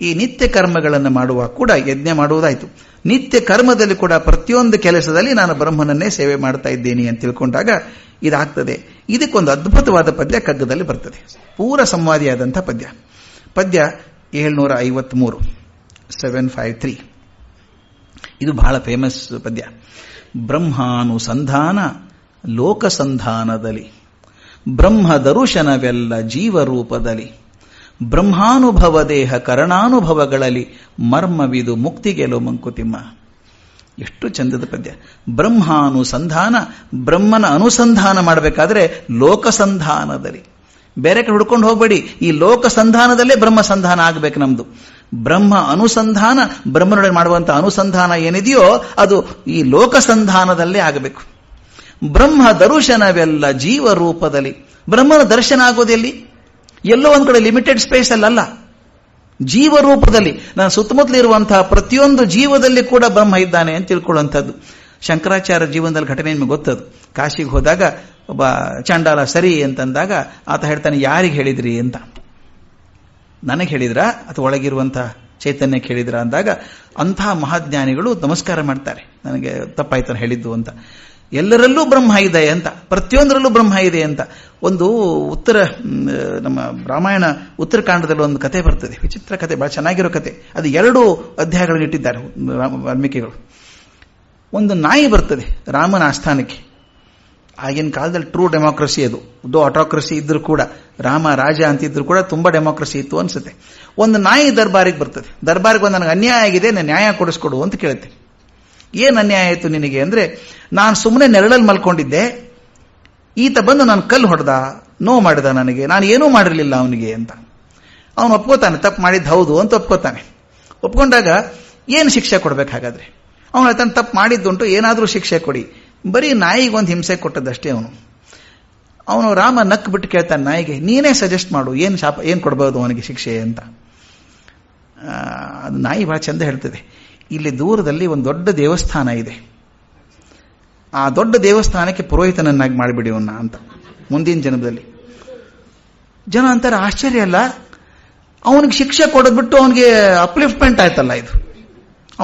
ಈ ನಿತ್ಯ ಕರ್ಮಗಳನ್ನು ಮಾಡುವ ಕೂಡ ಯಜ್ಞ ಮಾಡುವುದಾಯಿತು. ನಿತ್ಯ ಕರ್ಮದಲ್ಲಿ ಕೂಡ ಪ್ರತಿಯೊಂದು ಕೆಲಸದಲ್ಲಿ ನಾನು ಬ್ರಹ್ಮನನ್ನೇ ಸೇವೆ ಮಾಡ್ತಾ ಇದ್ದೇನೆ ಅಂತ ತಿಳ್ಕೊಂಡಾಗ ಇದಾಗ್ತದೆ. ಇದಕ್ಕೊಂದು ಅದ್ಭುತವಾದ ಪದ್ಯ ಕಗ್ಗದಲ್ಲಿ ಬರ್ತದೆ. ಪೂರ ಸಂವಾದಿಯಾದಂಥ ಪದ್ಯ. ಪದ್ಯ ಏಳ್ನೂರ ಐವತ್ಮೂರು, ಸೆವೆನ್ ಫೈವ್ ತ್ರೀ. ಇದು ಬಹಳ ಫೇಮಸ್ ಪದ್ಯ. ಬ್ರಹ್ಮಾನುಸಂಧಾನ ಲೋಕಸಂಧಾನದಲ್ಲಿ ಬ್ರಹ್ಮ ದರುಶನವೆಲ್ಲ ಜೀವರೂಪದಲ್ಲಿ ಬ್ರಹ್ಮಾನುಭವ ದೇಹ ಕರಣಾನುಭವಗಳಲ್ಲಿ ಮರ್ಮವಿದು ಮುಕ್ತಿ ಗೆಲುವು ಮಂಕುತಿಮ್ಮ. ಎಷ್ಟು ಚಂದದ ಪದ್ಯ. ಬ್ರಹ್ಮಾನುಸಂಧಾನ, ಬ್ರಹ್ಮನ ಅನುಸಂಧಾನ ಮಾಡಬೇಕಾದ್ರೆ ಲೋಕಸಂಧಾನದಲ್ಲಿ. ಬೇರೆ ಕಡೆ ಹುಡ್ಕೊಂಡು ಹೋಗಬೇಡಿ. ಈ ಲೋಕಸಂಧಾನದಲ್ಲೇ ಬ್ರಹ್ಮ ಸಂಧಾನ ಆಗಬೇಕು ನಮ್ದು. ಬ್ರಹ್ಮ ಅನುಸಂಧಾನ, ಬ್ರಹ್ಮನೊಡನೆ ಮಾಡುವಂಥ ಅನುಸಂಧಾನ ಏನಿದೆಯೋ ಅದು ಈ ಲೋಕಸಂಧಾನದಲ್ಲೇ ಆಗಬೇಕು. ಬ್ರಹ್ಮ ದರ್ಶನವೆಲ್ಲ ಜೀವ ರೂಪದಲ್ಲಿ ಬ್ರಹ್ಮನ ದರ್ಶನ ಆಗೋದೆಲ್ಲಿ? ಎಲ್ಲೋ ಒಂದು ಕಡೆ ಲಿಮಿಟೆಡ್ ಸ್ಪೇಸ್ ಅಲ್ಲಲ್ಲ. ಜೀವ ರೂಪದಲ್ಲಿ ನಾನು ಸುತ್ತಮುತ್ತಲಿರುವಂತಹ ಪ್ರತಿಯೊಂದು ಜೀವದಲ್ಲಿ ಕೂಡ ಬ್ರಹ್ಮ ಇದ್ದಾನೆ ಅಂತ ತಿಳ್ಕೊಳ್ಳುವಂಥದ್ದು. ಶಂಕರಾಚಾರ್ಯ ಜೀವನದಲ್ಲಿ ಘಟನೆ ನಿಮಗೆ ಗೊತ್ತದು. ಕಾಶಿಗೆ ಹೋದಾಗ ಒಬ್ಬ ಚಾಂಡಾಲ ಸರಿ ಅಂತಂದಾಗ ಆತ ಹೇಳ್ತಾನೆ, ಯಾರಿಗೆ ಹೇಳಿದ್ರಿ ಅಂತ? ನನಗೆ ಹೇಳಿದ್ರ? ಅಥವಾ ಒಳಗಿರುವಂತಹ ಚೈತನ್ಯಕ್ಕೆ ಹೇಳಿದ್ರ ಅಂದಾಗ ಅಂತಹ ಮಹಾಜ್ಞಾನಿಗಳು ನಮಸ್ಕಾರ ಮಾಡ್ತಾರೆ. ನನಗೆ ತಪ್ಪಾಯ್ತಾನೆ ಹೇಳಿದ್ದು ಅಂತ. ಎಲ್ಲರಲ್ಲೂ ಬ್ರಹ್ಮ ಇದೆ ಅಂತ, ಪ್ರತಿಯೊಂದರಲ್ಲೂ ಬ್ರಹ್ಮ ಇದೆ ಅಂತ. ಒಂದು ಉತ್ತರ ನಮ್ಮ ರಾಮಾಯಣ ಉತ್ತರಕಾಂಡದಲ್ಲಿ ಒಂದು ಕತೆ ಬರ್ತದೆ, ವಿಚಿತ್ರ ಕತೆ ಬಹಳ ಚೆನ್ನಾಗಿರೋ ಕತೆ ಅದು ಎರಡು ಅಧ್ಯಾಯಗಳನ್ನು ಇಟ್ಟಿದ್ದಾರೆ ವಾಲ್ಮೀಕಿಗಳು. ಒಂದು ನಾಯಿ ಬರ್ತದೆ, ರಾಮನ ಆಸ್ಥಾನಕ್ಕೆ. ಆಗಿನ ಕಾಲದಲ್ಲಿ ಟ್ರೂ ಡೆಮಾಕ್ರಸಿ ಅದು. ದೋ ಆಟೋಕ್ರಸಿ ಇದ್ರೂ ಕೂಡ, ರಾಮ ರಾಜ ಅಂತಿದ್ರು ಕೂಡ ತುಂಬಾ ಡೆಮೋಕ್ರಸಿ ಇತ್ತು ಅನ್ಸುತ್ತೆ. ಒಂದು ನಾಯಿ ದರ್ಬಾರಿಗೆ ಬರ್ತದೆ. ದರ್ಬಾರಿಗೆ ಒಂದು ನನಗೆ ಅನ್ಯಾಯ ಆಗಿದೆ ನಾನು ನ್ಯಾಯ ಕೊಡಿಸ್ಕೊಡು ಅಂತ ಕೇಳುತ್ತೆ. ಏನು ಅನ್ಯಾಯ ಆಯಿತು ನಿನಗೆ? ಅಂದ್ರೆ, ನಾನು ಸುಮ್ಮನೆ ನೆರಳಲ್ಲಿ ಮಲ್ಕೊಂಡಿದ್ದೆ. ಈತ ಬಂದು ನಾನು ಕಲ್ಲು ಹೊಡೆದ, ನೋವು ಮಾಡಿದ ನನಗೆ. ನಾನು ಏನೂ ಮಾಡಿರಲಿಲ್ಲ ಅವನಿಗೆ ಅಂತ. ಅವನು ಒಪ್ಕೋತಾನೆ, ತಪ್ಪು ಮಾಡಿದ್ದು ಹೌದು ಅಂತ ಒಪ್ಕೋತಾನೆ. ಒಪ್ಕೊಂಡಾಗ ಏನು ಶಿಕ್ಷೆ ಕೊಡ್ಬೇಕು ಹಾಗಾದ್ರೆ ಅವನು ಹೇಳ್ತಾನೆ, ತಪ್ಪು ಮಾಡಿದ್ದುಂಟು, ಏನಾದರೂ ಶಿಕ್ಷೆ ಕೊಡಿ. ಬರೀ ನಾಯಿಗೆ ಒಂದು ಹಿಂಸೆ ಕೊಟ್ಟದ್ದಷ್ಟೇ ಅವನು. ಅವನು ರಾಮ ನಕ್ ಬಿಟ್ಟು ಕೇಳ್ತಾನೆ ನಾಯಿಗೆ, ನೀನೇ ಸಜೆಸ್ಟ್ ಮಾಡು, ಏನು ಶಾಪ, ಏನು ಕೊಡ್ಬೋದು ಅವನಿಗೆ ಶಿಕ್ಷೆ ಅಂತ. ಅದು ನಾಯಿ ಭಾಳ ಚಂದ ಹೇಳ್ತದೆ. ಇಲ್ಲಿ ದೂರದಲ್ಲಿ ಒಂದು ದೊಡ್ಡ ದೇವಸ್ಥಾನ ಇದೆ. ಆ ದೊಡ್ಡ ದೇವಸ್ಥಾನಕ್ಕೆ ಪುರೋಹಿತನನ್ನಾಗಿ ಮಾಡಿಬಿಡಿ ಅವನ್ನ ಅಂತ, ಮುಂದಿನ ಜನ್ಮದಲ್ಲಿ. ಜನ ಅಂತಾರೆ, ಆಶ್ಚರ್ಯ ಅಲ್ಲ, ಅವನಿಗೆ ಶಿಕ್ಷೆ ಕೊಡದ್ಬಿಟ್ಟು ಅವನಿಗೆ ಅಪ್ಲಿಫ್ಟ್ಮೆಂಟ್ ಆಯ್ತಲ್ಲ ಇದು.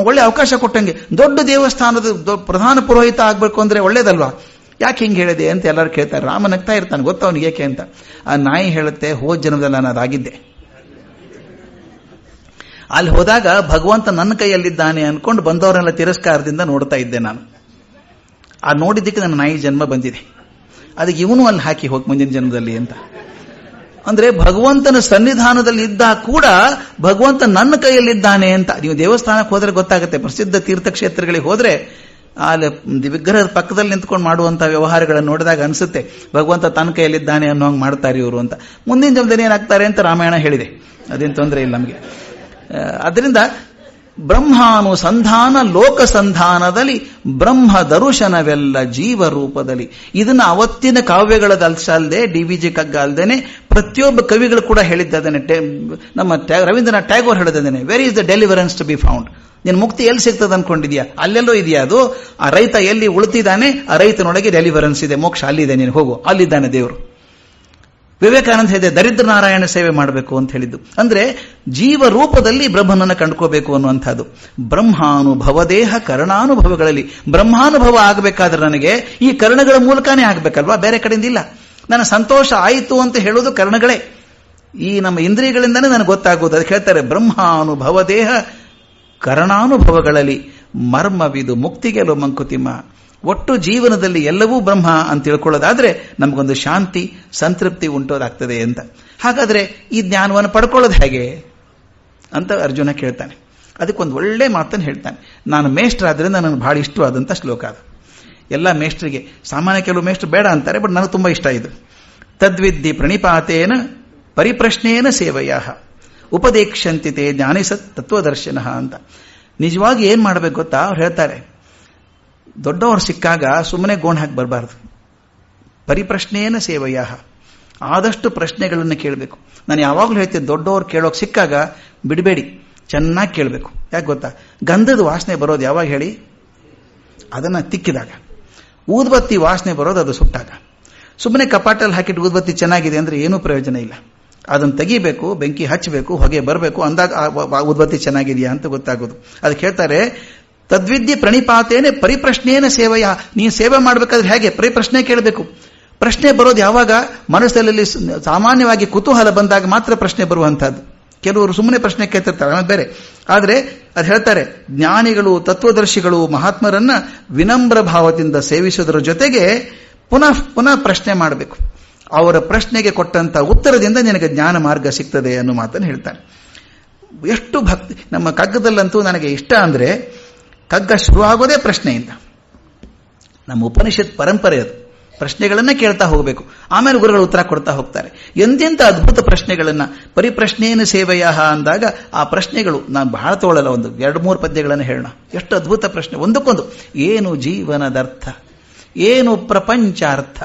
ಒಳ್ಳೆ ಅವಕಾಶ ಕೊಟ್ಟಂಗೆ. ದೊಡ್ಡ ದೇವಸ್ಥಾನದ ಪ್ರಧಾನ ಪುರೋಹಿತ ಆಗ್ಬೇಕು ಅಂದ್ರೆ ಒಳ್ಳೇದಲ್ವಾ? ಯಾಕೆ ಹಿಂಗೆ ಹೇಳಿದೆ? ಅಂತ ಎಲ್ಲರೂ ಕೇಳ್ತಾರೆ. ರಾಮನಗ್ತಾ ಇರ್ತಾನೆ. ಗೊತ್ತ ಅವನಿಗೆ ಏಕೆ ಅಂತ. ಆ ನಾಯಿ ಹೇಳುತ್ತೆ, ಹೋದ ಜನ್ಮದಲ್ಲಿ ನಾನು ಅದಾಗಿದ್ದೆ. ಅಲ್ಲಿ ಹೋದಾಗ ಭಗವಂತ ನನ್ನ ಕೈಯಲ್ಲಿದ್ದಾನೆ ಅನ್ಕೊಂಡು ಬಂದವರೆಲ್ಲ ತಿರಸ್ಕಾರದಿಂದ ನೋಡ್ತಾ ಇದ್ದೆ ನಾನು. ಆ ನೋಡಿದ್ದಕ್ಕೆ ನನ್ನ ನಾಯಿ ಜನ್ಮ ಬಂದಿದೆ. ಅದಕ್ಕೆ ಇವನು ಅಲ್ಲಿ ಹಾಕಿ ಹೋಗಿ ಮುಂದಿನ ಜನ್ಮದಲ್ಲಿ ಅಂತ. ಅಂದ್ರೆ ಭಗವಂತನ ಸನ್ನಿಧಾನದಲ್ಲಿ ಇದ್ದ ಕೂಡ ಭಗವಂತ ನನ್ನ ಕೈಯಲ್ಲಿದ್ದಾನೆ ಅಂತ. ನೀವು ದೇವಸ್ಥಾನಕ್ಕೆ ಹೋದ್ರೆ ಗೊತ್ತಾಗುತ್ತೆ. ಪ್ರಸಿದ್ಧ ತೀರ್ಥಕ್ಷೇತ್ರಗಳಿಗೆ ಹೋದ್ರೆ ಅಲ್ಲಿ ವಿಗ್ರಹದ ಪಕ್ಕದಲ್ಲಿ ನಿಂತ್ಕೊಂಡು ಮಾಡುವಂತಹ ವ್ಯವಹಾರಗಳನ್ನು ನೋಡಿದಾಗ ಅನಿಸುತ್ತೆ. ಭಗವಂತ ತನ್ನ ಕೈಯಲ್ಲಿದ್ದಾನೆ ಅನ್ನೋ ಹಂಗೆ ಮಾಡ್ತಾರೆ ಇವರು ಅಂತ. ಮುಂದಿನ ಜನ್ಮದಲ್ಲಿ ಏನಾಗ್ತಾರೆ ಅಂತ ರಾಮಾಯಣ ಹೇಳಿದೆ. ಅದೇನು ತೊಂದರೆ ಇಲ್ಲ ನಮಗೆ. ಅದರಿಂದ ಬ್ರಹ್ಮಾನುಸಂಧಾನ ಲೋಕ ಸಂಧಾನದಲ್ಲಿ ಬ್ರಹ್ಮ ದರುಶನವೆಲ್ಲ ಜೀವ ರೂಪದಲ್ಲಿ ಇದನ್ನ ಅವತ್ತಿನ ಕಾವ್ಯಗಳದಲ್ಸಲ್ದೆ ಡಿ ವಿ ಜಿ ಕಗ್ಗ ಅಲ್ದೇನೆ ಪ್ರತಿಯೊಬ್ಬ ಕವಿಗಳು ಕೂಡ ಹೇಳಿದ್ದೇನೆ ನಮ್ಮ ರವೀಂದ್ರನಾಥ್ ಟ್ಯಾಗೋರ್ ಹೇಳಿದ್ದೇನೆ where is the deliverance to be found ನಿನ್ ಮುಕ್ತಿ ಎಲ್ಲಿ ಸಿಗ್ತದೆ ಅನ್ಕೊಂಡಿದ್ಯಾ? ಅಲ್ಲೆಲ್ಲೋ ಇದೆಯಾ ಅದು? ಆ ರೈತ ಎಲ್ಲಿ ಉಳಿತಿದ್ದಾನೆ? ಆ ರೈತನೊಳಗೆ ಡೆಲಿವರೆನ್ಸ್ ಇದೆ, ಮೋಕ್ಷ ಅಲ್ಲಿದೆ ನೀನು ಹೋಗು, ಅಲ್ಲಿದ್ದಾನೆ ದೇವರು. ವಿವೇಕಾನಂದ ಹೇಳಿದೆ, ದರಿದ್ರ ನಾರಾಯಣ ಸೇವೆ ಮಾಡಬೇಕು ಅಂತ ಹೇಳಿದ್ದು. ಅಂದ್ರೆ ಜೀವ ರೂಪದಲ್ಲಿ ಬ್ರಹ್ಮನನ್ನು ಕಂಡುಕೋಬೇಕು ಅನ್ನುವಂಥದ್ದು. ಬ್ರಹ್ಮಾನುಭವದೇಹ ಕರ್ಣಾನುಭವಗಳಲ್ಲಿ. ಬ್ರಹ್ಮಾನುಭವ ಆಗಬೇಕಾದ್ರೆ ನನಗೆ ಈ ಕರ್ಣಗಳ ಮೂಲಕನೇ ಆಗಬೇಕಲ್ವಾ? ಬೇರೆ ಕಡೆಯಿಂದ ಇಲ್ಲ. ನನ್ನ ಸಂತೋಷ ಆಯಿತು ಅಂತ ಹೇಳೋದು ಕರ್ಣಗಳೇ. ಈ ನಮ್ಮ ಇಂದ್ರಿಯಗಳಿಂದನೇ ನನಗೆ ಗೊತ್ತಾಗುವುದು. ಅದಕ್ಕೆ ಹೇಳ್ತಾರೆ ಬ್ರಹ್ಮಾನುಭವದೇಹ ಕರ್ಣಾನುಭವಗಳಲ್ಲಿ. ಮರ್ಮವಿದು ಮುಕ್ತಿಗೆಲು ಮಂಕುತಿಮ್ಮ ಒಟ್ಟು ಜೀವನದಲ್ಲಿ ಎಲ್ಲವೂ ಬ್ರಹ್ಮ ಅಂತ ತಿಳ್ಕೊಳ್ಳೋದಾದ್ರೆ ನಮಗೊಂದು ಶಾಂತಿ, ಸಂತೃಪ್ತಿ ಉಂಟೋದಾಗ್ತದೆ ಅಂತ. ಹಾಗಾದ್ರೆ ಈ ಜ್ಞಾನವನ್ನು ಪಡ್ಕೊಳ್ಳೋದು ಹೇಗೆ? ಅಂತ ಅರ್ಜುನ ಕೇಳ್ತಾನೆ. ಅದಕ್ಕೊಂದು ಒಳ್ಳೆ ಮಾತನ್ನು ಹೇಳ್ತಾನೆ. ನಾನು ಮೇಷ್ಟ್ರಾದ್ರಿಂದ ನನಗೆ ಬಹಳ ಇಷ್ಟವಾದಂಥ ಶ್ಲೋಕ ಅದು. ಎಲ್ಲ ಮೇಷ್ಟ್ರಿಗೆ, ಸಾಮಾನ್ಯ ಕೆಲವು ಮೇಷ್ಟ್ರು ಬೇಡ ಅಂತಾರೆ, ಬಟ್ ನನಗೆ ತುಂಬ ಇಷ್ಟ ಇದು. ತದ್ವಿದ್ಧಿ ಪ್ರಣಿಪಾತೇನ ಪರಿಪ್ರಶ್ನೇನ ಸೇವೆಯ ಉಪದೇಕ್ಷಂತಿತೆ ಜ್ಞಾನಿಸ ತತ್ವದರ್ಶನ ಅಂತ. ನಿಜವಾಗಿ ಏನು ಮಾಡಬೇಕು ಗೊತ್ತಾ? ಅವ್ರು ಹೇಳ್ತಾರೆ ದೊಡ್ಡವರು ಸಿಕ್ಕಾಗ ಸುಮ್ಮನೆ ಗೋಣ್ ಹಾಕಿ ಬರಬಾರ್ದು. ಪರಿಪ್ರಶ್ನೆಯೇನ ಸೇವೆಯ ಆದಷ್ಟು ಪ್ರಶ್ನೆಗಳನ್ನು ಕೇಳಬೇಕು. ನಾನು ಯಾವಾಗಲೂ ಹೇಳ್ತೇನೆ, ದೊಡ್ಡವರು ಕೇಳೋಕೆ ಸಿಕ್ಕಾಗ ಬಿಡಬೇಡಿ. ಚೆನ್ನಾಗಿ ಕೇಳಬೇಕು. ಯಾಕೆ ಗೊತ್ತಾ? ಗಂಧದ ವಾಸನೆ ಬರೋದು ಯಾವಾಗ ಹೇಳಿ? ಅದನ್ನು ತಿಕ್ಕಿದಾಗ. ಊದ್ಬತ್ತಿ ವಾಸನೆ ಬರೋದು ಅದು ಸುಟ್ಟಾಗ. ಸುಮ್ಮನೆ ಕಪಾಟಲ್ಲಿ ಹಾಕಿಟ್ಟು ಊದ್ಬತ್ತಿ ಚೆನ್ನಾಗಿದೆ ಅಂದರೆ ಏನೂ ಪ್ರಯೋಜನ ಇಲ್ಲ. ಅದನ್ನು ತೆಗಿಬೇಕು, ಬೆಂಕಿ ಹಚ್ಚಬೇಕು ಹೊಗೆ ಬರಬೇಕು, ಅಂದಾಗ ಉದ್ಬತ್ತಿ ಚೆನ್ನಾಗಿದೆಯಾ ಅಂತ ಗೊತ್ತಾಗೋದು. ಅದಕ್ಕೆ ಹೇಳ್ತಾರೆ ತದ್ವಿದ್ಯೆ ಪ್ರಣಿಪಾತೇನೆ ಪರಿಪ್ರಶ್ನೇನ ಸೇವೆಯ. ನೀನು ಸೇವೆ ಮಾಡಬೇಕಾದ್ರೆ ಹೇಗೆ? ಪರಿಪ್ರಶ್ನೆ ಕೇಳಬೇಕು. ಪ್ರಶ್ನೆ ಬರೋದು ಯಾವಾಗ? ಮನಸ್ಸಲ್ಲಿ ಸಾಮಾನ್ಯವಾಗಿ ಕುತೂಹಲ ಬಂದಾಗ ಮಾತ್ರ ಪ್ರಶ್ನೆ ಬರುವಂತಹದ್ದು ಕೆಲವರು ಸುಮ್ಮನೆ ಪ್ರಶ್ನೆ ಕೇಳ್ತಿರ್ತಾರೆ. ಆಮೇಲೆ ಬೇರೆ. ಆದರೆ ಅದು ಹೇಳ್ತಾರೆ, ಜ್ಞಾನಿಗಳು, ತತ್ವದರ್ಶಿಗಳು, ಮಹಾತ್ಮರನ್ನ ವಿನಮ್ರ ಭಾವದಿಂದ ಸೇವಿಸುವುದರ ಜೊತೆಗೆ ಪುನಃ ಪುನಃ ಪ್ರಶ್ನೆ ಮಾಡಬೇಕು. ಅವರ ಪ್ರಶ್ನೆಗೆ ಕೊಟ್ಟಂತ ಉತ್ತರದಿಂದ ನಿನಗೆ ಜ್ಞಾನ ಮಾರ್ಗ ಸಿಗ್ತದೆ ಅನ್ನೋ ಮಾತನ್ನು ಹೇಳ್ತಾರೆ. ಎಷ್ಟು ಭಕ್ತಿ, ನಮ್ಮ ಕಗ್ಗದಲ್ಲಂತೂ ನನಗೆ ಇಷ್ಟ ಅಂದ್ರೆ ಕಗ್ಗ ಶುರುವಾಗೋದೇ ಪ್ರಶ್ನೆಯಿಂದ. ನಮ್ಮ ಉಪನಿಷತ್ ಪರಂಪರೆ ಅದು. ಪ್ರಶ್ನೆಗಳನ್ನ ಕೇಳ್ತಾ ಹೋಗಬೇಕು. ಆಮೇಲೆ ಗುರುಗಳು ಉತ್ತರ ಕೊಡ್ತಾ ಹೋಗ್ತಾರೆ. ಎಂತೆಂಥ ಅದ್ಭುತ ಪ್ರಶ್ನೆಗಳನ್ನ ಪರಿಪ್ರಶ್ನೆಯನ್ನು ಸೇವೆಯ ಅಂದಾಗ ಆ ಪ್ರಶ್ನೆಗಳು, ನಾನು ಬಹಳ ತೋಳಲ್ಲ, ಒಂದು ಎರಡು ಮೂರು ಪದ್ಯಗಳನ್ನು ಹೇಳೋಣ. ಎಷ್ಟು ಅದ್ಭುತ ಪ್ರಶ್ನೆ. ಒಂದಕ್ಕೊಂದು, ಏನು ಜೀವನದರ್ಥ? ಏನು ಪ್ರಪಂಚಾರ್ಥ?